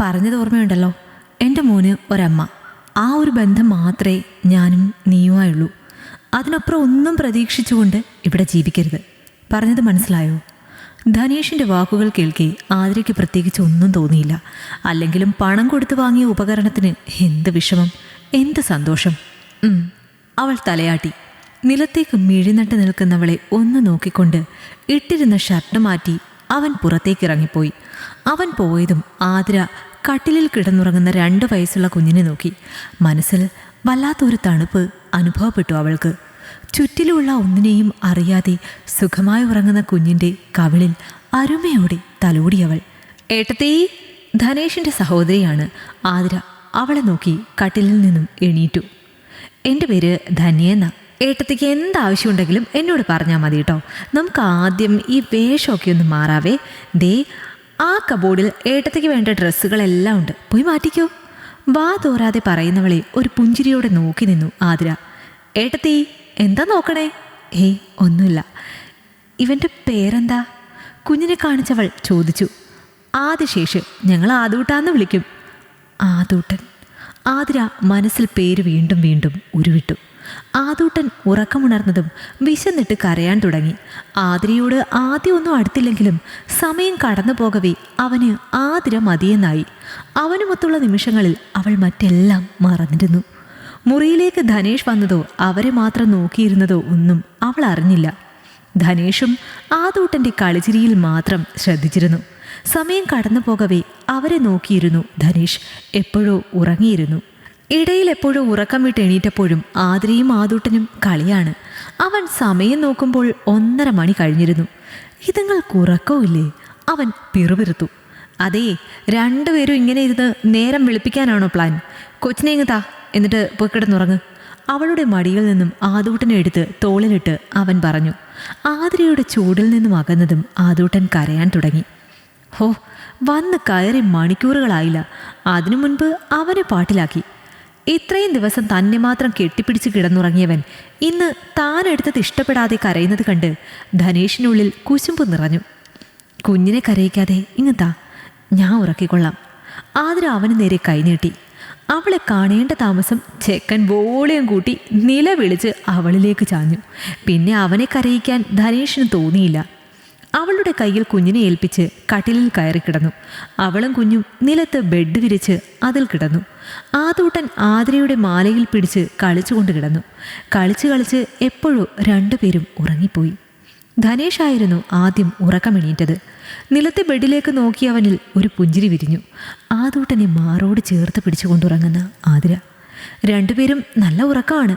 പറഞ്ഞത് ഓർമ്മയുണ്ടല്ലോ? എന്റെ മോന് ഒരമ്മ. ആ ഒരു ബന്ധം മാത്രമേ ഞാനും നീയുമായുള്ളൂ. അതിനപ്പുറം ഒന്നും പ്രതീക്ഷിച്ചുകൊണ്ട് ഇവിടെ ജീവിക്കരുത്. പറഞ്ഞത് മനസ്സിലായോ? ധനേഷിന്റെ വാക്കുകൾ കേൾക്കെ ആതിരയ്ക്ക് പ്രത്യേകിച്ച് ഒന്നും തോന്നിയില്ല. അല്ലെങ്കിലും പണം കൊടുത്തു വാങ്ങിയ ഉപകരണത്തിന് എന്ത് വിഷമം എന്ത് സന്തോഷം. അവൾ തലയാട്ടി. നിലത്തേക്ക് മിഴിനട്ട് നിൽക്കുന്നവളെ ഒന്ന് നോക്കിക്കൊണ്ട് ഇട്ടിരുന്ന ഷർട്ട് മാറ്റി അവൻ പുറത്തേക്ക് ഇറങ്ങിപ്പോയി. അവൻ പോയതും ആതിര കട്ടിലിൽ കിടന്നുറങ്ങുന്ന രണ്ട് വയസ്സുള്ള കുഞ്ഞിനെ നോക്കി. മനസ്സിൽ വല്ലാത്തൊരു തണുപ്പ് അനുഭവപ്പെട്ടു അവൾക്ക്. ചുറ്റിലുള്ള ഒന്നിനെയും അറിയാതെ സുഖമായി ഉറങ്ങുന്ന കുഞ്ഞിന്റെ കവിളിൽ അരുമയോടെ തലോടിയവൾ ഏട്ടത്തേ ധനേഷിന്റെ സഹോദരിയാണ് ആതിര അവളെ നോക്കി കട്ടിലിൽ നിന്നും എണീറ്റു. എന്റെ പേര് ധന്യെന്ന ഏട്ടത്തിക്ക് എന്താവശ്യമുണ്ടെങ്കിലും എന്നോട് പറഞ്ഞാൽ മതി കേട്ടോ നമുക്ക് ആദ്യം ഈ വേഷമൊക്കെ ഒന്ന് മാറാവേ. ദേ ആ കബോർഡിൽ ഏട്ടത്തേക്ക് വേണ്ട ഡ്രസ്സുകളെല്ലാം ഉണ്ട്. പോയി മാറ്റിക്കോ. വാ തോരാതെ പറയുന്നവളെ ഒരു പുഞ്ചിരിയോടെ നോക്കി നിന്നു ആതിര. ഏട്ടത്തി എന്താ നോക്കണേ? ഏയ് ഒന്നുമില്ല. ഇവന്റെ പേരെന്താ? കുഞ്ഞിനെ കാണിച്ചവൾ ചോദിച്ചു. ആദിശേഷ് ഞങ്ങൾ ആദൂട്ടാന്ന് വിളിക്കും. ആദൂട്ടൻ. ആതിര മനസ്സിൽ പേര് വീണ്ടും വീണ്ടും ഉരുവിട്ടു. ആദൂട്ടൻ ഉറക്കമുണർന്നതും വിശന്നിട്ട് കരയാൻ തുടങ്ങി. ആതിരയോട് ആദ്യമൊന്നും അടുത്തില്ലെങ്കിലും സമയം കടന്നു പോകവേ അവന് ആതിര മതിയെന്നായി. അവനുമൊത്തുള്ള നിമിഷങ്ങളിൽ അവൾ മറ്റെല്ലാം മറന്നിരുന്നു. മുറിയിലേക്ക് ധനേഷ് വന്നതോ അവരെ മാത്രം നോക്കിയിരുന്നതോ ഒന്നും അവൾ അറിഞ്ഞില്ല. ധനേഷും ആദൂട്ടന്റെ കളിചിരിയിൽ മാത്രം ശ്രദ്ധിച്ചിരുന്നു. സമയം കടന്നു പോകവേ അവരെ നോക്കിയിരുന്നു ധനേഷ്. എപ്പോഴോ ഉറങ്ങിയിരുന്നു. ഇടയിൽ എപ്പോഴും ഉറക്കം വിട്ട് എണീറ്റപ്പോഴും ആതിരയും ആദൂട്ടനും കളിയാണ്. അവൻ സമയം നോക്കുമ്പോൾ ഒന്നര മണി കഴിഞ്ഞിരുന്നു. ഇതുങ്ങൾക്ക് ഉറക്കമില്ലേ അവൻ പിറുപിറുത്തു. അതേ രണ്ടുപേരും ഇങ്ങനെ ഇരുന്ന് നേരം വെളുപ്പിക്കാനാണോ പ്ലാൻ? കൊച്ചിനെ ഇങ്ങ് താ എന്നിട്ട് പോയി കിടന്നുറങ്ങ്. അവളുടെ മടിയിൽ നിന്നും ആദൂട്ടനെ എടുത്ത് തോളിലിട്ട് അവൻ പറഞ്ഞു. ആതിരയുടെ ചൂടിൽ നിന്നും അകന്നതും ആദൂട്ടൻ കരയാൻ തുടങ്ങി. ഹോ വന്ന് കയറി മണിക്കൂറുകളായില്ല. അതിനു മുൻപ് അവനെ പാട്ടിലാക്കി. ഇത്രയും ദിവസം തന്നെ മാത്രം കെട്ടിപ്പിടിച്ച് കിടന്നുറങ്ങിയവൻ ഇന്ന് താൻ എടുത്തത് ഇഷ്ടപ്പെടാതെ കരയുന്നത് കണ്ട് ധനേഷിനുള്ളിൽ കുശുമ്പ് നിറഞ്ഞു. കുഞ്ഞിനെ കരയിക്കാതെ ഇങ്ങത്താ ഞാൻ ഉറക്കിക്കൊള്ളാം. ആതിര അവന് നേരെ കൈനീട്ടി അവളെ കാണേണ്ട താമസം ചെക്കൻ വോളിയം കൂട്ടി നിലവിളിച്ച് അവളിലേക്ക് ചാഞ്ഞു. പിന്നെ അവനെ കരയിക്കാൻ ധനേഷിന് തോന്നിയില്ല. അവളുടെ കയ്യിൽ കുഞ്ഞിനെ ഏൽപ്പിച്ച് കട്ടിലിൽ കയറി കിടന്നു. അവളും കുഞ്ഞും നിലത്ത് ബെഡ് വിരിച്ച് അതിൽ കിടന്നു. ആതൂട്ടൻ ആതിരയുടെ മാലയിൽ പിടിച്ച് കളിച്ചുകൊണ്ട് കിടന്നു. കളിച്ച് കളിച്ച് എപ്പോഴോ രണ്ടുപേരും ഉറങ്ങിപ്പോയി. ധനേഷായിരുന്നു ആദ്യം ഉറക്കമെണീറ്റത്. നിലത്തെ ബെഡിലേക്ക് നോക്കിയവനിൽ ഒരു പുഞ്ചിരി വിരിഞ്ഞു. ആദൂട്ടനെ മാറോട് ചേർത്ത് പിടിച്ചുകൊണ്ടുറങ്ങുന്ന ആതിര. രണ്ടുപേരും നല്ല ഉറക്കമാണ്.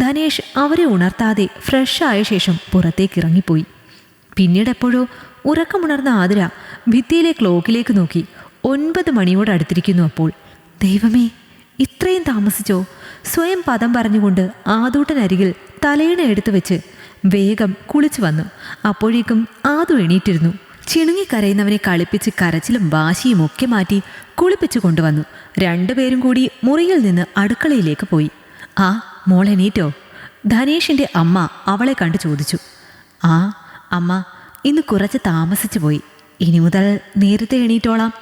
ധനേഷ് അവരെ ഉണർത്താതെ ഫ്രഷ് ആയ ശേഷം പുറത്തേക്ക് ഇറങ്ങിപ്പോയി. പിന്നീട് എപ്പോഴോ ഉറക്കമുണർന്ന ആതിര ഭിത്തിയിലെ ക്ലോക്കിലേക്ക് നോക്കി ഒൻപത് മണിയോട് അടുത്തിരിക്കുന്നു അപ്പോൾ ദൈവമേ ഇത്രയും താമസിച്ചോ? സ്വയം പദം പറഞ്ഞുകൊണ്ട് ആദൂട്ടനരികിൽ തലയിണ എടുത്തു വെച്ച് വേഗം കുളിച്ചു വന്നു. അപ്പോഴേക്കും ആദു എണീറ്റിരുന്നു. ചിണുങ്ങിക്കരയുന്നവനെ കളിപ്പിച്ച് കരച്ചിലും വാശിയും ഒക്കെ മാറ്റി കുളിപ്പിച്ചു കൊണ്ടുവന്നു. രണ്ടുപേരും കൂടി മുറിയിൽ നിന്ന് അടുക്കളയിലേക്ക് പോയി. ആ മോളെണീറ്റോ ധനേഷിന്റെ അമ്മ അവളെ കണ്ടു ചോദിച്ചു. ആ അമ്മ ഇന്ന് കുറച്ച് താമസിച്ചു പോയി. ഇനി മുതൽ നേരത്തെ എണീറ്റോളാം.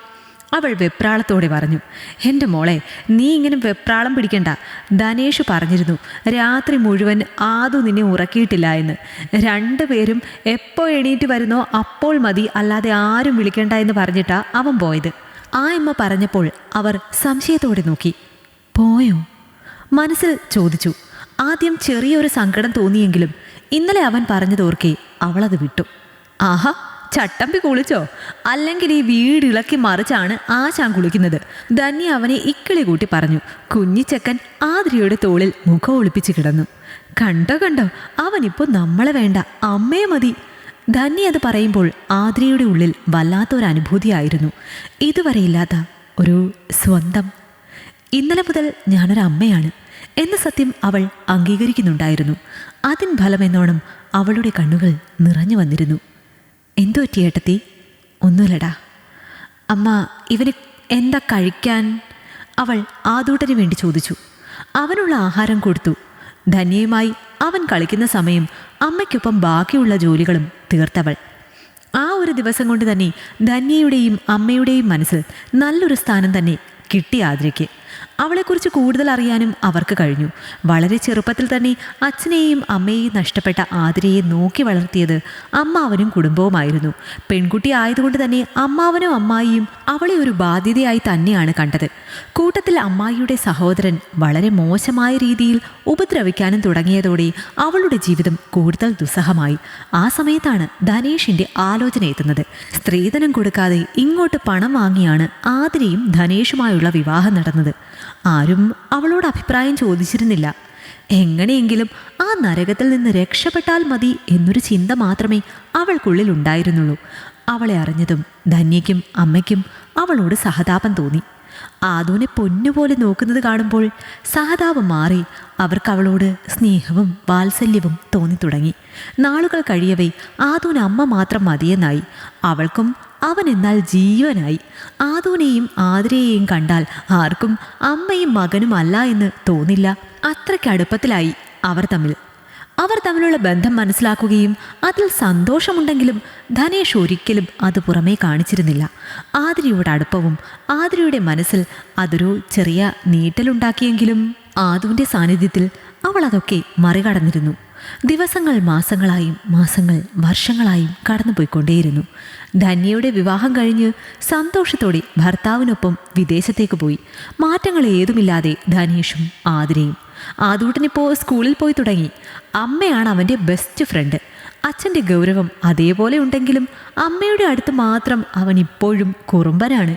അവൾ വെപ്രാളത്തോടെ പറഞ്ഞു എന്റെ മോളെ നീ ഇങ്ങനെ വെപ്രാളം പിടിക്കണ്ട. ധനേഷ് പറഞ്ഞിരുന്നു രാത്രി മുഴുവൻ ആദു നിന്നെ ഉറക്കിയിട്ടില്ല എന്ന്. രണ്ടുപേരും എപ്പോൾ എണീറ്റ് വരുന്നോ അപ്പോൾ മതി അല്ലാതെ ആരും വിളിക്കണ്ട എന്ന് പറഞ്ഞിട്ടാ അവൻ പോയത്. ആ അമ്മ പറഞ്ഞപ്പോൾ അവർ സംശയത്തോടെ നോക്കി. പോയോ? മനസ്സിൽ ചോദിച്ചു. ആദ്യം ചെറിയൊരു സങ്കടം തോന്നിയെങ്കിലും ഇന്നലെ അവൻ പറഞ്ഞതോർക്കെ അവളത് വിട്ടു. ആഹാ ചട്ടമ്പി കുളിച്ചോ? അല്ലെങ്കിൽ ഈ വീട് ഇളക്കി മറിച്ചാണ് ആശാൻ കുളിക്കുന്നത്. ധന്യ അവനെ ഇക്കിളി കൂട്ടി പറഞ്ഞു. കുഞ്ഞിച്ചക്കൻ ആതിരയുടെ തോളിൽ മുഖം ഒളിപ്പിച്ച് കിടന്നു. കണ്ടോ കണ്ടോ അവനിപ്പോൾ നമ്മളെ വേണ്ട അമ്മയെ മതി. ധന്യ അത് പറയുമ്പോൾ ആതിരയുടെ ഉള്ളിൽ വല്ലാത്തൊരു അനുഭൂതിയായിരുന്നു ഇതുവരെ ഇല്ലാത്ത ഒരു സ്വന്തം. ഇന്നലെ മുതൽ ഞാനൊരു അമ്മയാണ് എന്ന സത്യം അവൾ അംഗീകരിക്കുന്നുണ്ടായിരുന്നു. അതിൻ ഫലമെന്നോണം അവളുടെ കണ്ണുകൾ നിറഞ്ഞു വന്നിരുന്നു. എന്തോ ചേട്ടത്തി ഒന്നുമില്ലടാ. അമ്മ ഇവന് എന്താ കഴിക്കാൻ? അവൾ ആദൂട്ടന് വേണ്ടി ചോദിച്ചു. അവനുള്ള ആഹാരം കൊടുത്തു. ധന്യയുമായി അവൻ കളിക്കുന്ന സമയം അമ്മയ്ക്കൊപ്പം ബാക്കിയുള്ള ജോലികളും തീർത്തവൾ. ആ ഒരു ദിവസം കൊണ്ട് തന്നെ ധന്യയുടെയും അമ്മയുടെയും മനസ്സിൽ നല്ലൊരു സ്ഥാനം തന്നെ കിട്ടി ആതിരയ്ക്ക്. അവളെക്കുറിച്ച് കൂടുതൽ അറിയാനും അവർക്ക് കഴിഞ്ഞു. വളരെ ചെറുപ്പത്തിൽ തന്നെ അച്ഛനെയും അമ്മയെയും നഷ്ടപ്പെട്ട ആതിരയെ നോക്കി വളർത്തിയത് അമ്മാവനും കുടുംബവുമായിരുന്നു. പെൺകുട്ടി ആയതുകൊണ്ട് തന്നെ അമ്മാവനും അമ്മായിയും അവളെ ഒരു ബാധ്യതയായി തന്നെയാണ് കണ്ടത്. കൂട്ടത്തിൽ അമ്മായിയുടെ സഹോദരൻ വളരെ മോശമായ രീതിയിൽ ഉപദ്രവിക്കാനും തുടങ്ങിയതോടെ അവളുടെ ജീവിതം കൂടുതൽ ദുസ്സഹമായി. ആ സമയത്താണ് ധനേഷിന്റെ ആലോചന എത്തുന്നത്. സ്ത്രീധനം കൊടുക്കാതെ ഇങ്ങോട്ട് പണം വാങ്ങിയാണ് ആതിരയും ധനേഷുമായുള്ള വിവാഹം നടന്നത്. ആരും അവളോട് അഭിപ്രായം ചോദിച്ചിരുന്നില്ല. എങ്ങനെയെങ്കിലും ആ നരകത്തിൽ നിന്ന് രക്ഷപ്പെട്ടാൽ മതി എന്നൊരു ചിന്ത മാത്രമേ അവൾക്കുള്ളിൽ ഉണ്ടായിരുന്നുള്ളൂ അവളെ അറിഞ്ഞതും ധന്യയ്ക്കും അമ്മയ്ക്കും അവളോട് സഹതാപം തോന്നി. ആദൂനെ പൊന്നുപോലെ നോക്കുന്നത് കാണുമ്പോൾ സഹതാപം മാറി അവർക്ക് അവളോട് സ്നേഹവും വാത്സല്യവും തോന്നി തുടങ്ങി. നാളുകൾ കഴിയവേ ആദൂന് അമ്മ മാത്രം മതിയെന്നായി. അവൾക്കും അവൻ എന്നാൽ ജീവനായി. ആദൂനെയും ആതിരയെയും കണ്ടാൽ ആർക്കും അമ്മയും മകനും അല്ല എന്ന് തോന്നില്ല. അത്രയ്ക്ക് അടുപ്പത്തിലായി അവർ തമ്മിൽ. അവർ തമ്മിലുള്ള ബന്ധം മനസ്സിലാക്കുകയും അതിൽ സന്തോഷമുണ്ടെങ്കിലും ധനേഷ് ഒരിക്കലും അത് പുറമേ കാണിച്ചിരുന്നില്ല. ആതിരയുടെ അടുപ്പവും ആതിരയുടെ മനസ്സിൽ അതൊരു ചെറിയ നീട്ടലുണ്ടാക്കിയെങ്കിലും ആദുവിന്റെ സാന്നിധ്യത്തിൽ അവൾ അതൊക്കെ മറികടന്നിരുന്നു. ദിവസങ്ങൾ മാസങ്ങളായും മാസങ്ങൾ വർഷങ്ങളായും കടന്നുപോയിക്കൊണ്ടേയിരുന്നു. ധന്യയുടെ വിവാഹം കഴിഞ്ഞ് സന്തോഷത്തോടെ ഭർത്താവിനൊപ്പം വിദേശത്തേക്ക് പോയി. മാറ്റങ്ങൾ ഏതുമില്ലാതെ ധനേഷും ആതിരയും ആദൂട്ടനിപ്പോൾ സ്കൂളിൽ പോയി തുടങ്ങി. അമ്മയാണ് അവന്റെ ബെസ്റ്റ് ഫ്രണ്ട് അച്ഛന്റെ ഗൗരവം അതേപോലെ ഉണ്ടെങ്കിലും അമ്മയുടെ അടുത്ത് മാത്രം അവൻ ഇപ്പോഴും കുറുമ്പനാണ്.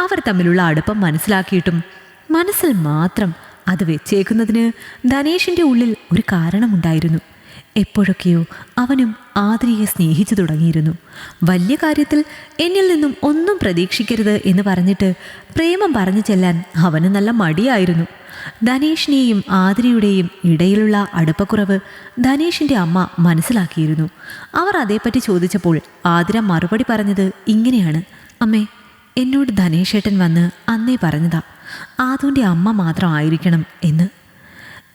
അവർ തമ്മിലുള്ള അടുപ്പം മനസ്സിലാക്കിയിട്ടും മനസ്സിൽ മാത്രം അത് വെച്ചേക്കുന്നതിന് ധനേഷിന്റെ ഉള്ളിൽ ഒരു കാരണമുണ്ടായിരുന്നു. എപ്പോഴൊക്കെയോ അവനും ആതിരയെ സ്നേഹിച്ചു തുടങ്ങിയിരുന്നു. വലിയ കാര്യത്തിൽ എന്നിൽ നിന്നും ഒന്നും പ്രതീക്ഷിക്കരുത് എന്ന് പറഞ്ഞിട്ട് പ്രേമം പറഞ്ഞു ചെല്ലാൻ അവന് നല്ല മടിയായിരുന്നു. ധനേഷിനെയും ആതിരയുടെയും ഇടയിലുള്ള അടുപ്പക്കുറവ് ധനേഷിന്റെ അമ്മ മനസ്സിലാക്കിയിരുന്നു. അവർ അതേപ്പറ്റി ചോദിച്ചപ്പോൾ ആതിര മറുപടി പറഞ്ഞത് ഇങ്ങനെയാണ്. അമ്മേ എന്നോട് ധനേഷേട്ടൻ വന്ന് അന്നേ പറഞ്ഞതാ. ആദുവിന്റെ അമ്മ മാത്രമായിരിക്കണം എന്ന്.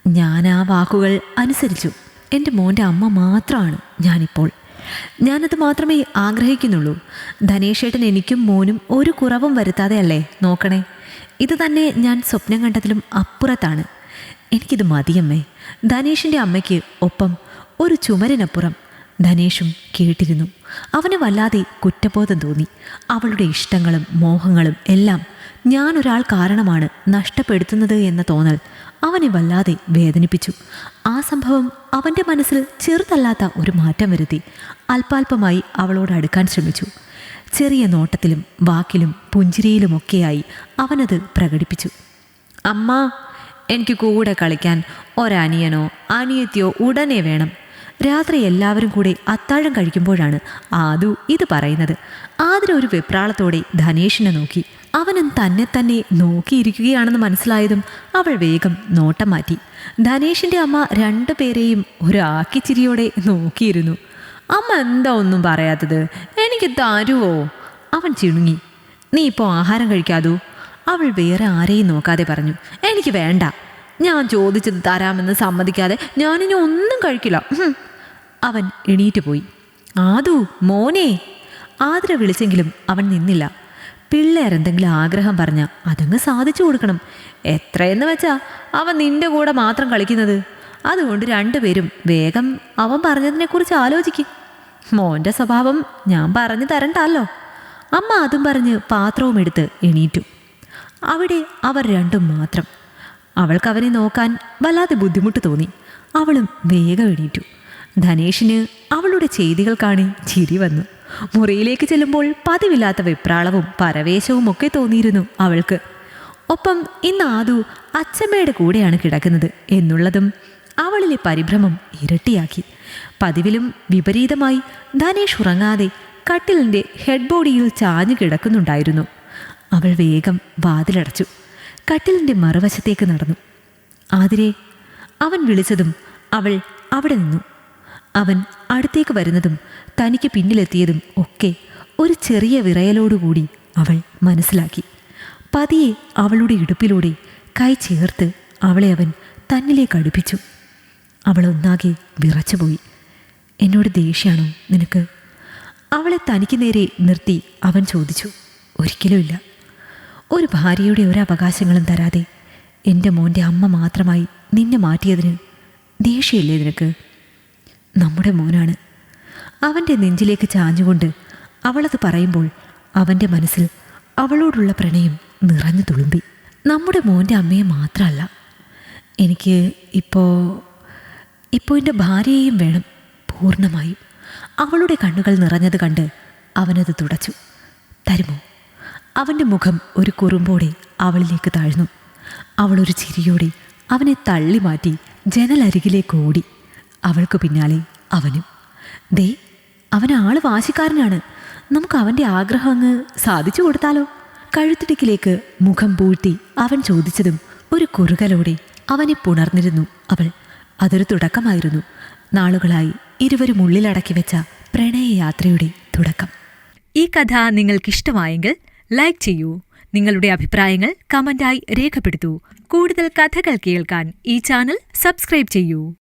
ഞാൻ ആ വാക്കുകൾ അനുസരിച്ചു. എന്റെ മോന്റെ അമ്മ മാത്രമാണ് ഞാനിപ്പോൾ. ഞാനത് മാത്രമേ ആഗ്രഹിക്കുന്നുള്ളൂ. ധനേഷേട്ടൻ എനിക്കും മോനും ഒരു കുറവും വരുത്താതെ അല്ലേ? നോക്കണേ. ഇത് തന്നെ ഞാൻ സ്വപ്നം കണ്ടതിലും അപ്പുറത്താണ്. എനിക്കിത് മതിയമ്മേ. ധനേഷിന്റെ അമ്മയ്ക്ക് ഒപ്പം ഒരു ചുമരിനപ്പുറം ധനേഷും കേട്ടിരുന്നു. അവന് വല്ലാതെ കുറ്റബോധം തോന്നി. അവളുടെ ഇഷ്ടങ്ങളും മോഹങ്ങളും എല്ലാം ഞാൻ ഒരാൾ കാരണമാണ് നഷ്ടപ്പെടുത്തുന്നത് എന്ന തോന്നൽ അവനെ വല്ലാതെ വേദനിപ്പിച്ചു. ആ സംഭവം അവന്റെ മനസ്സിൽ ചെറുതല്ലാത്ത ഒരു മാറ്റം വരുത്തി. അല്പാൽപമായി അവളോട് അടുക്കാൻ ശ്രമിച്ചു. ചെറിയ നോട്ടത്തിലും വാക്കിലും പുഞ്ചിരിയിലുമൊക്കെയായി അവനത് പ്രകടിപ്പിച്ചു. അമ്മ എനിക്ക് കൂടെ കളിക്കാൻ ഒരനിയനോ അനിയത്തിയോ ഉടനെ വേണം. രാത്രി എല്ലാവരും കൂടെ അത്താഴം കഴിക്കുമ്പോഴാണ് ആദു ഇത് പറയുന്നത്. ആതിര ഒരു വെപ്രാളത്തോടെ ധനേഷിനെ നോക്കി. അവനും തന്നെ തന്നെ നോക്കിയിരിക്കുകയാണെന്ന് മനസ്സിലായതും അവൾ വേഗം നോട്ടം മാറ്റി. ധനേഷിന്റെ അമ്മ രണ്ടു പേരെയും ഒരു ആക്കിച്ചിരിയോടെ നോക്കിയിരുന്നു. അമ്മ എന്താ ഒന്നും പറയാത്തത്? എനിക്ക് തരുവോ അവൻ ചിണുങ്ങി. നീ ഇപ്പോൾ ആഹാരം കഴിക്കാതോ? അവൾ വേറെ ആരെയും നോക്കാതെ പറഞ്ഞു. എനിക്ക് വേണ്ട. ഞാൻ ചോദിച്ചത് തരാമെന്ന് സമ്മതിക്കാതെ ഞാനിനി ഒന്നും കഴിക്കില്ല. അവൻ എണീറ്റ് പോയി. ആദു മോനെ. ആതിര വിളിച്ചെങ്കിലും അവൻ നിന്നില്ല. പിള്ളേരെന്തെങ്കിലും ആഗ്രഹം പറഞ്ഞ അതങ്ങ് സാധിച്ചു കൊടുക്കണം. എത്രയെന്ന് വെച്ചാ അവൻ നിന്റെ കൂടെ മാത്രം കളിക്കുന്നത്. അതുകൊണ്ട് രണ്ടുപേരും വേഗം അവൻ പറഞ്ഞതിനെക്കുറിച്ച് ആലോചിക്കും. മോന്റെ സ്വഭാവം ഞാൻ പറഞ്ഞു തരണ്ടല്ലോ. അമ്മ അതും പറഞ്ഞ് പാത്രവും എടുത്ത് എണീറ്റു. അവിടെ അവർ രണ്ടും മാത്രം. അവൾക്ക് അവനെ നോക്കാൻ വല്ലാതെ ബുദ്ധിമുട്ട് തോന്നി. അവളും വേഗം എണീറ്റു. ധനേഷിന് അവളുടെ ചെയ്തികൾ കാണി ചിരി വന്നു. മുറിയിലേക്ക് ചെല്ലുമ്പോൾ പതിവില്ലാത്ത വെപ്രാളവും പരവേശവും ഒക്കെ തോന്നിയിരുന്നു അവൾക്ക്. ഒപ്പം ഇന്ന് ആദു അച്ഛമ്മയുടെ കൂടെയാണ് കിടക്കുന്നത് എന്നുള്ളതും അവളിലെ പരിഭ്രമം ഇരട്ടിയാക്കി. പതിവിലും വിപരീതമായി ധനേഷ് ഉറങ്ങാതെ കട്ടിലിന്റെ ഹെഡ് ബോഡിയിൽ ചാഞ്ഞു കിടക്കുന്നുണ്ടായിരുന്നു. അവൾ വേഗം വാതിലടച്ചു. കട്ടിലിന്റെ മറുവശത്തേക്ക് നടന്നു. ആതിരെ അവൻ വിളിച്ചതും അവൾ അവിടെ നിന്നു. അവൻ അടുത്തേക്ക് വരുന്നതും തനിക്ക് പിന്നിലെത്തിയതും ഒക്കെ ഒരു ചെറിയ വിറയലോടുകൂടി അവൾ മനസ്സിലാക്കി. പതിയെ അവളുടെ ഇടുപ്പിലൂടെ കൈ ചേർത്ത് അവളെ അവൻ തന്നിലേക്ക് അടുപ്പിച്ചു. അവൾ ഒന്നാകെ വിറച്ചുപോയി എന്നോട് ദേഷ്യാണോ നിനക്ക്? അവളെ തനിക്ക് നേരെ നിർത്തി അവൻ ചോദിച്ചു ഒരിക്കലുമില്ല ഒരു ഭാര്യയുടെ ഒരു അവകാശങ്ങളും തരാതെ എന്റെ മോന്റെ അമ്മ മാത്രമായി നിന്നെ മാറ്റിയതിന് ദേഷ്യമില്ലേ നിനക്ക്? നമ്മുടെ മോനാണ്. അവന്റെ നെഞ്ചിലേക്ക് ചാഞ്ഞുകൊണ്ട് അവളത് പറയുമ്പോൾ അവന്റെ മനസ്സിൽ അവളോടുള്ള പ്രണയം നിറഞ്ഞു തുളുമ്പി. നമ്മുടെ മോന്റെ അമ്മയെ മാത്രമല്ല. എനിക്ക് ഇപ്പോൾ ഇപ്പോൾ എന്റെ ഭാര്യയെയും വേണം. പൂർണമായും. അവളുടെ കണ്ണുകൾ നിറഞ്ഞത് കണ്ട് അവനത് തുടച്ചു. തരുമോ? അവന്റെ മുഖം ഒരു കുറുമ്പോടെ അവളിലേക്ക് താഴ്ന്നു. അവളൊരു ചിരിയോടെ അവനെ തള്ളി മാറ്റി ജനലരികിലേക്ക് ഓടി. അവൾക്ക് പിന്നാലെ അവനും. ദേ അവൻ ആൾ വാശിക്കാരനാണ്. നമുക്ക് അവന്റെ ആഗ്രഹം അങ്ങ് സാധിച്ചു കൊടുത്താലോ? കഴുത്തിടുക്കിലേക്ക് മുഖം പൂഴ്ത്തി അവൻ ചോദിച്ചതും ഒരു കുറുകലോടെ അവനെ പുണർന്നിരുന്നു അവൾ. അതൊരു തുടക്കമായിരുന്നു. നാളുകളായി ഇരുവരും ഉള്ളിലടക്കി വെച്ച പ്രണയയാത്രയുടെ തുടക്കം. ഈ കഥ നിങ്ങൾക്കിഷ്ടമായെങ്കിൽ ലൈക്ക് ചെയ്യൂ. നിങ്ങളുടെ അഭിപ്രായങ്ങൾ കമന്റായി രേഖപ്പെടുത്തൂ. കൂടുതൽ കഥകൾ കേൾക്കാൻ ഈ ചാനൽ സബ്സ്ക്രൈബ് ചെയ്യൂ.